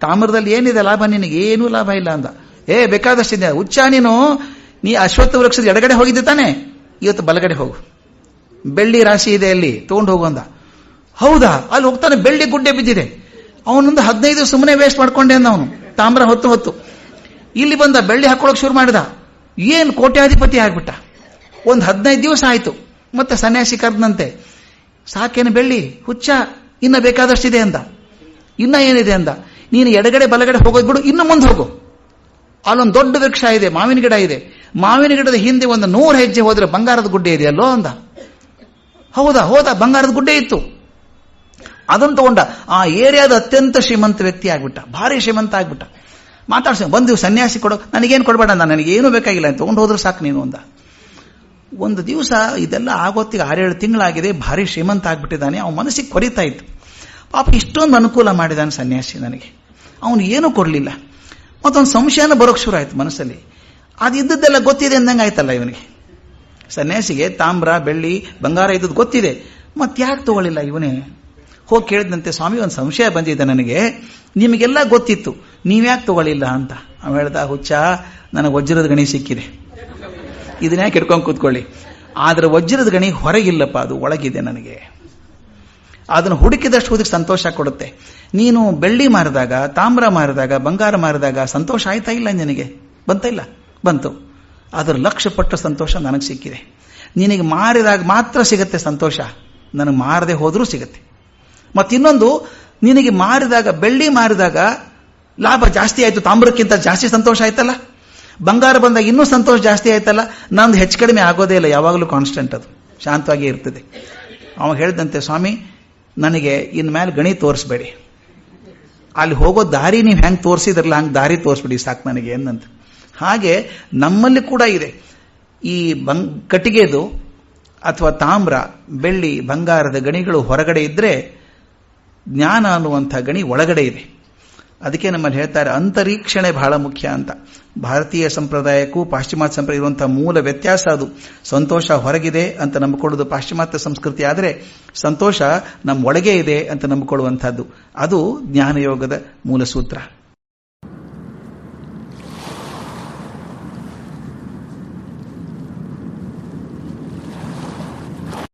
ತಾಮ್ರದಲ್ಲಿ ಏನಿದೆ ಲಾಭ ನಿನಗೆ? ಏನೂ ಲಾಭ ಇಲ್ಲ ಅಂದ. ಏ ಬೇಕಾದಷ್ಟಿದೆ ಉಚ್ಚ ನೀನು. ನೀ ಅಶ್ವತ್ಥ ವೃಕ್ಷದ ಎಡಗಡೆ ಹೋಗಿದ್ದೆ ತಾನೆ. ಇವತ್ತು ಬಲಗಡೆ ಹೋಗು. ಬೆಳ್ಳಿ ರಾಶಿ ಇದೆ ಅಲ್ಲಿ. ತಗೊಂಡು ಹೋಗು ಅಂದ. ಹೌದಾ? ಅಲ್ಲಿ ಹೋಗ್ತಾನೆ. ಬೆಳ್ಳಿ ಗುಡ್ಡೆ ಬಿದ್ದಿದೆ. ಅವನೊಂದು ಹದಿನೈದು ಸುಮ್ಮನೆ ವೇಸ್ಟ್ ಮಾಡ್ಕೊಂಡೆ ಅಂದ ಅವನು. ತಾಮ್ರ ಹೊತ್ತು ಹೊತ್ತು. ಇಲ್ಲಿ ಬಂದ ಬೆಳ್ಳಿ ಹಾಕೊಳಕ್ ಶುರು ಮಾಡಿದ. ಏನು ಕೋಟ್ಯಾಧಿಪತಿ ಆಗ್ಬಿಟ್ಟ? ಒಂದು ಹದಿನೈದು ದಿವಸ ಆಯಿತು. ಮತ್ತೆ ಸನ್ಯಾಸಿ ಕರೆದಂತೆ ಸಾಕೇನು ಬೆಳ್ಳಿ? ಹುಚ್ಚ, ಇನ್ನ ಬೇಕಾದಷ್ಟಿದೆ ಅಂದ. ಇನ್ನ ಏನಿದೆ ಅಂದ? ನೀನು ಎಡಗಡೆ ಬಲಗಡೆ ಹೋಗೋದು ಬಿಡು, ಇನ್ನು ಮುಂದೆ ಹೋಗು. ಅಲ್ಲೊಂದು ದೊಡ್ಡ ವೃಕ್ಷ ಇದೆ, ಮಾವಿನ ಗಿಡ ಇದೆ. ಮಾವಿನ ಗಿಡದ ಹಿಂದೆ ಒಂದು ನೂರು ಹೆಜ್ಜೆ ಹೋದ್ರೆ ಬಂಗಾರದ ಗುಡ್ಡೆ ಇದೆಯಲ್ಲೋ ಅಂದ. ಹೌದಾ, ಹೋದ, ಬಂಗಾರದ ಗುಡ್ಡೆ ಇತ್ತು. ಅದನ್ನು ತಗೊಂಡ ಆ ಏರಿಯಾದ ಅತ್ಯಂತ ಶ್ರೀಮಂತ ವ್ಯಕ್ತಿ ಆಗ್ಬಿಟ್ಟ, ಭಾರಿ ಶ್ರೀಮಂತ ಆಗ್ಬಿಟ್ಟ. ಮಾತಾಡ್ಸ. ಬಂದು ಸನ್ಯಾಸಿ ಕೊಡೋ. ನನಗೇನು ಕೊಡಬೇಡ ನಾನು ನನಗೇನು ಬೇಕಾಗಿಲ್ಲ. ಅಂತ ತೊಗೊಂಡು ಹೋದ್ರೆ ಸಾಕು ನೀನು ಅಂದ ಒಂದು ದಿವಸ ಇದೆಲ್ಲ ಆಗೋತ್ತಿಗೆ ಆರೇಳು ತಿಂಗಳಾಗಿದೆ. ಭಾರಿ ಶ್ರೀಮಂತ ಆಗ್ಬಿಟ್ಟಿದ್ದಾನೆ. ಅವನ ಮನಸ್ಸಿಗೆ ಕೊರಿತಾ ಇತ್ತು. ಪಾಪ ಇಷ್ಟೊಂದು ಅನುಕೂಲ ಮಾಡಿದಾನೆ ಸನ್ಯಾಸಿ ನನಗೆ. ಅವನು ಏನೂ ಕೊಡಲಿಲ್ಲ. ಮತ್ತೊಂದು ಸಂಶಯನ ಬರೋಕ್ಕೆ ಶುರು ಆಯ್ತು ಮನಸ್ಸಲ್ಲಿ. ಅದು ಇದ್ದದ್ದೆಲ್ಲ ಗೊತ್ತಿದೆ ಅಂದಂಗೆ ಆಯ್ತಲ್ಲ ಇವನಿಗೆ. ಸನ್ಯಾಸಿಗೆ ತಾಮ್ರ, ಬೆಳ್ಳಿ, ಬಂಗಾರ ಇದ್ದದ್ದು ಗೊತ್ತಿದೆ. ಮತ್ತೆ ಯಾಕೆ ತಗೊಳ್ಳಿಲ್ಲ ಇವನೇ? ಹೋಗಿ ಕೇಳಿದಂತೆ ಸ್ವಾಮಿ, ಒಂದು ಸಂಶಯ ಬಂದಿದೆ ನನಗೆ. ನಿಮಗೆಲ್ಲ ಗೊತ್ತಿತ್ತು. ನೀವ್ಯಾಕೆ ತಗೊಳ್ಳಿಲ್ಲ ಅಂತ. ಅವ ಹೇಳ್ದ, ಹುಚ್ಚ, ನನಗೆ ವಜ್ರದ ಗಣಿ ಸಿಕ್ಕಿದೆ. ಇದನ್ಯಾಕೆ ಇಟ್ಕೊಂಡು ಕೂತ್ಕೊಳ್ಳಿ? ಆದ್ರೆ ವಜ್ರದ ಗಣಿ ಹೊರಗಿಲ್ಲಪ್ಪ, ಅದು ಒಳಗಿದೆ ನನಗೆ. ಅದನ್ನು ಹುಡುಕಿದಷ್ಟು ಹುಡುಕಿ ಸಂತೋಷ ಕೊಡುತ್ತೆ. ನೀನು ಬೆಳ್ಳಿ ಮಾರಿದಾಗ, ತಾಮ್ರ ಮಾರಿದಾಗ, ಬಂಗಾರ ಮಾರಿದಾಗ ಸಂತೋಷ ಆಯ್ತಾ ಇಲ್ಲ ನಿನಗೆ? ಬಂತ ಇಲ್ಲ? ಬಂತು. ಅದರ ಲಕ್ಷ ಪಟ್ಟ ಸಂತೋಷ ನನಗೆ ಸಿಕ್ಕಿದೆ. ನಿನಗೆ ಮಾರಿದಾಗ ಮಾತ್ರ ಸಿಗುತ್ತೆ ಸಂತೋಷ. ನನಗೆ ಮಾರದೆ ಹೋದರೂ ಸಿಗುತ್ತೆ. ಮತ್ತಿನ್ನೊಂದು, ನಿನಗೆ ಮಾರಿದಾಗ, ಬೆಳ್ಳಿ ಮಾರಿದಾಗ ಲಾಭ ಜಾಸ್ತಿ ಆಯಿತು, ತಾಮ್ರಕ್ಕಿಂತ ಜಾಸ್ತಿ ಸಂತೋಷ ಆಯ್ತಲ್ಲ? ಬಂಗಾರ ಬಂದಾಗ ಇನ್ನೂ ಸಂತೋಷ ಜಾಸ್ತಿ ಆಯ್ತಲ್ಲ? ನಂದು ಹೆಚ್ಚು ಕಡಿಮೆ ಆಗೋದೇ ಇಲ್ಲ, ಯಾವಾಗಲೂ ಕಾನ್ಸ್ಟೆಂಟ್ ಅದು. ಶಾಂತವಾಗಿ ಇರ್ತದೆ. ಅವ ಹೇಳಿದಂತೆ, ಸ್ವಾಮಿ, ನನಗೆ ಇನ್ ಮೇಲೆ ಗಣಿ ತೋರಿಸ್ಬೇಡಿ. ಅಲ್ಲಿ ಹೋಗೋ ದಾರಿ ನೀವು ಹೆಂಗೆ ತೋರಿಸಿದ್ರಲ್ಲ, ಹಂಗೆ ದಾರಿ ತೋರಿಸ್ಬಿಡಿ ಸಾಕು ನನಗೆ ಏನಂತ ಹಾಗೆ ನಮ್ಮಲ್ಲಿ ಕೂಡ ಇದೆ. ಈ ಬಂಗ್, ಕಟ್ಟಿಗೆದು ಅಥವಾ ತಾಮ್ರ, ಬೆಳ್ಳಿ, ಬಂಗಾರದ ಗಣಿಗಳು ಹೊರಗಡೆ ಇದ್ದರೆ ಜ್ಞಾನ ಅನ್ನುವಂಥ ಗಣಿ ಒಳಗಡೆ ಇದೆ. ಅದಕ್ಕೆ ನಮ್ಮಲ್ಲಿ ಹೇಳ್ತಾರೆ ಅಂತರೀಕ್ಷಣೆ ಬಹಳ ಮುಖ್ಯ ಅಂತ. ಭಾರತೀಯ ಸಂಪ್ರದಾಯಕ್ಕೂ ಪಾಶ್ಚಿಮಾತ್ಯ ಸಂಪ್ರದಾಯ ಇರುವಂತಹ ಮೂಲ ವ್ಯತ್ಯಾಸ ಅದು. ಸಂತೋಷ ಹೊರಗಿದೆ ಅಂತ ನಂಬಿಕೊಳ್ಳೋದು ಪಾಶ್ಚಿಮಾತ್ಯ ಸಂಸ್ಕೃತಿ, ಆದರೆ ಸಂತೋಷ ನಮ್ಮ ಒಳಗೆ ಇದೆ ಅಂತ ನಂಬಿಕೊಳ್ಳುವಂಥದ್ದು. ಅದು ಜ್ಞಾನಯೋಗದ ಮೂಲ ಸೂತ್ರ.